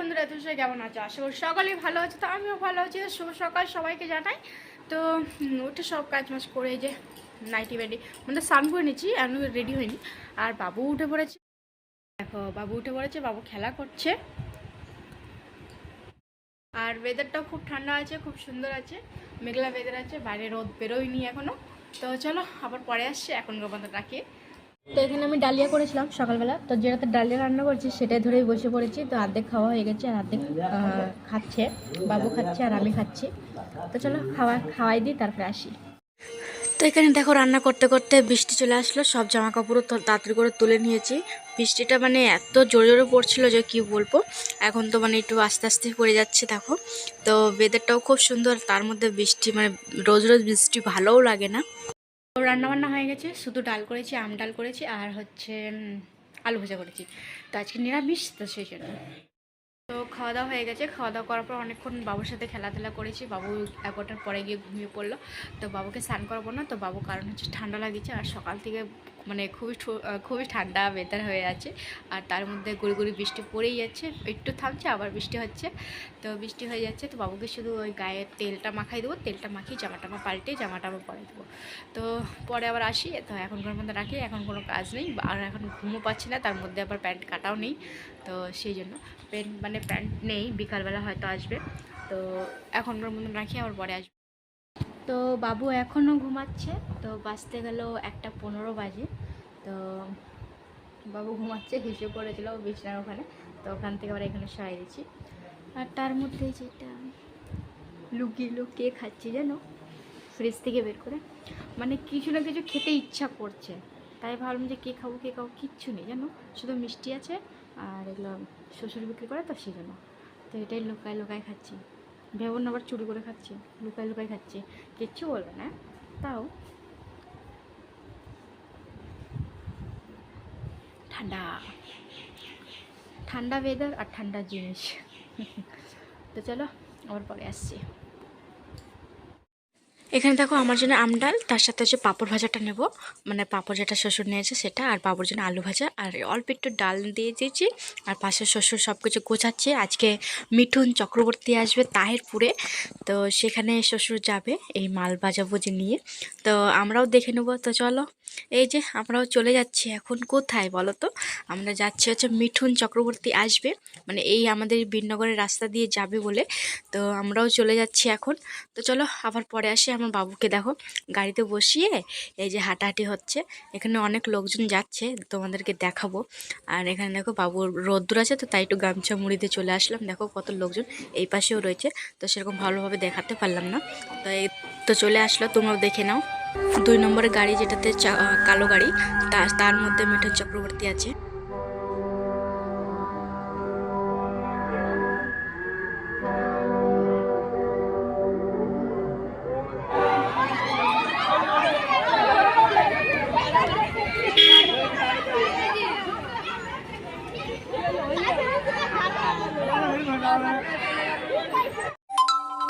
বন্ধুরা তুই সবাই কেমন আছো? আশা করি সকালেই ভালো আছে। তো আমিও ভালো আছি। শুভ সকাল সবাইকে জানাই। তো উঠে সব কাজ মাজ করে যে নাইটি বেডি মানে স্নান করে নিচ্ছি আমি রেডি হইনি আর বাবু উঠে পড়েছে। দেখো, বাবু উঠে পড়েছে, বাবু খেলা করছে। আর ওয়েদারটাও খুব ঠান্ডা আছে, খুব সুন্দর আছে। মেঘলা ওয়েদার আছে, বাইরে রোদ বেরোয়নি এখনও। তো চলো, আবার পরে আসছে এখন পর্যন্ত রাখি। তো এখানে আমি ডালিয়া করেছিলাম সকালবেলা। তো যেটাতে ডালিয়া রান্না করছি সেটাই ধরেই বসে পড়েছি। তো অর্ধেক খাওয়া হয়ে গেছে আর অর্ধেক আহ, খাচ্ছে। বাবু খাচ্ছে আর আমি খাচ্ছি। তো চলো খাওয়া খাওয়াই দিই তারপরে আসি। তো এখানে দেখো রান্না করতে করতে বৃষ্টি চলে আসলো। সব জামা কাপড়ও তাড়াতাড়ি করে তুলে নিয়েছি। বৃষ্টিটা মানে এত জোরে জোরে পড়ছিল যে কি বলব? এখন তো মানে একটু আস্তে আস্তে পড়ে যাচ্ছে দেখো। তো ওয়েদারটাও খুব সুন্দর। তার মধ্যে বৃষ্টি মানে রোজ রোজ বৃষ্টি ভালোও লাগে না। তো রান্না বান্না হয়ে গেছে। শুধু ডাল করেছি, আম ডাল করেছি আর হচ্ছে আলু ভাজা করেছি। তো আজকে নিরামিষ, তো সেই জন্য। তো খাওয়া দাওয়া হয়ে গেছে। খাওয়া দাওয়া করার পর অনেকক্ষণ বাবুর সাথে খেলাধুলা করেছি। বাবু এগারোটার পরে গিয়ে ঘুমিয়ে পড়ল। তো বাবুকে স্নান করাবো না, তো বাবু কারণ হচ্ছে ঠান্ডা লাগিয়েছে। আর সকাল থেকে মানে খুবই খুবই ঠান্ডা ওয়েদার হয়ে আছে। আর তার মধ্যে গুড়ি গুড়ি বৃষ্টি পড়েই যাচ্ছে, একটু থামছে, আবার বৃষ্টি হচ্ছে। তো বৃষ্টি হয়ে যাচ্ছে, তো বাবুকে শুধু ওই গায়ে তেলটা মাখাই দেবো, তেলটা মাখিয়ে জামা টামা পাল্টে জামা টামা পরে দেবো। তো পরে আবার আসি, তো এখনকার মধ্যে রাখি, এখন কোনো কাজ নেই, আর এখন ঘুমও পাচ্ছি না, তার মধ্যে আবার প্যান্ট কাটাও নেই। তো সেই জন্য প্যান্ট মানে প্যান্ট নেই, বিকালবেলা হয়তো আসবে। তো এখনকার মতন রাখি, আবার পরে আসবে। তো বাবু এখনও ঘুমাচ্ছে, তো বাঁচতে গেল একটা পনেরো বাজে। তো বাবু ঘুমাচ্ছে হিসেব করেছিল ও বিছনার ওখানে, তো ওখান থেকে আবার এখানে সরাই দিচ্ছি। আর তার মধ্যে যেটা লুকিয়ে লুকিয়ে খাচ্ছি জানো ফ্রিজ থেকে বের করে। মানে কিছু না কিছু খেতে ইচ্ছা করছে। তাই ভাবলাম যে কে খাব কে খাব কিচ্ছু নেই জানো, শুধু মিষ্টি আছে আর এগুলো শ্বশুর বিক্রি করে তো সেই জন্য তো এটাই লুকায় লুকায় খাচ্ছি। ভেবো না, আবার চুরি করে খাচ্ছে লুকাই লুকাই খাচ্ছে। কিচ্ছু বলবে না, তাও। ঠান্ডা। ঠান্ডা ওয়েদার আর ঠান্ডা জিনিস। তো চলো, আবার পরে আসছি। এখানে দেখো আমার জন্য আম ডাল, তার সাথে হচ্ছে পাঁপড় ভাজাটা নেব। মানে পাঁপড় যেটা শ্বশুর নিয়েছে সেটা, আর বাবুর জন্য আলু ভাজা। আর অল্প একটু ডাল দিয়ে দিয়েছি, আর পাশে শ্বশুর সব কিছু গোছাচ্ছে। আজকে মিঠুন চক্রবর্তী আসবে তাহেরপুরে, তো সেখানে শ্বশুর যাবে এই মাল বাজাবো যে নিয়ে। তো আমরাও দেখে নেব। তো চলো। এই যে আমরাও চলে যাচ্ছি এখন কোথায় বলো তো? আমরা যাচ্ছি হচ্ছে মিঠুন চক্রবর্তী আসবে মানে এই আমাদের বিনগরের রাস্তা দিয়ে যাবে বলে। তো আমরাও চলে যাচ্ছি এখন। তো চলো আবার পরে আসি আমার বাবুকে দেখো। গাড়িতে বসিয়ে এই যে হাঁটাহাঁটি হচ্ছে। এখানে অনেক লোকজন যাচ্ছে, তোমাদেরকে দেখাবো। আর এখানে দেখো বাবুর রোদ্দুর আছে তো, তাই একটু গামছা মুড়িতে চলে আসলাম। দেখো কত লোকজন এই পাশেও রয়েছে। তো সেরকম ভালোভাবে দেখাতে পারলাম না। তো এই তো চলে আসলো, তোমরাও দেখে নাও। দুই নম্বরের গাড়ি যেটাতে কালো গাড়ি তার মধ্যে মিঠুন চক্রবর্তী আছে।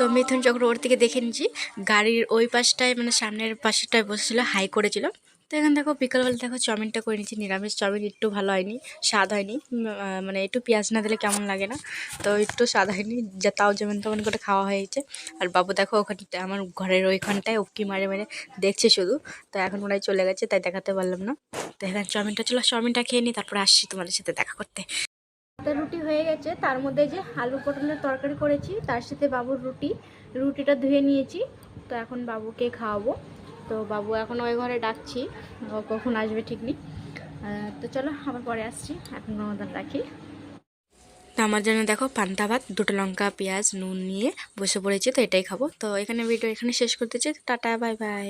তো মিথুন চক্রবর্তীকে দেখে নিয়েছি, গাড়ির ওই পাশটায় মানে সামনের পাশেটায় বসেছিল, হাই করেছিল। তো এখানে দেখো, বিকালবেলা দেখো, চাউমিনটা করে নিচ্ছি নিরামিষ চাউমিন, একটু ভালো হয়নি, স্বাদ হয়নি মানে একটু পেঁয়াজ না দিলে কেমন লাগে না, তো একটু স্বাদ হয়নি, যা তাও যেমন তেমন করে খাওয়া হয়েছে। আর বাবু দেখো ওখানে আমার ঘরের ওইখানটায় উকি মারে মারে দেখছে শুধু, তো এখন ওরাই চলে গেছে, তাই দেখাতে পারলাম না। তো এখানে চাউমিনটা চলো চাউমিনটা খেয়ে নিই, তারপরে আসছি তোমাদের সাথে দেখা করতে। তো রুটি হয়ে গেছে। তার মধ্যে যে আলু পটলের তরকারি করেছি, তার সাথে বাবুর রুটি। রুটিটা ধুয়ে নিয়েছি। তো এখন বাবুকে খাওয়াবো। তো বাবু এখন ওই ঘরে ডাকছি। কখন আসবে ঠিক নেই। তো চলো, আবার পরে আসছি। এখন আমাদের রাখি। আমার জন্য দেখো, পান্তা ভাত, দুটো লঙ্কা, পেঁয়াজ, নুন নিয়ে বসে পড়েছি, তো এটাই খাব। তো এখানে ভিডিও এখানে শেষ করতেছি টাটা বাই বাই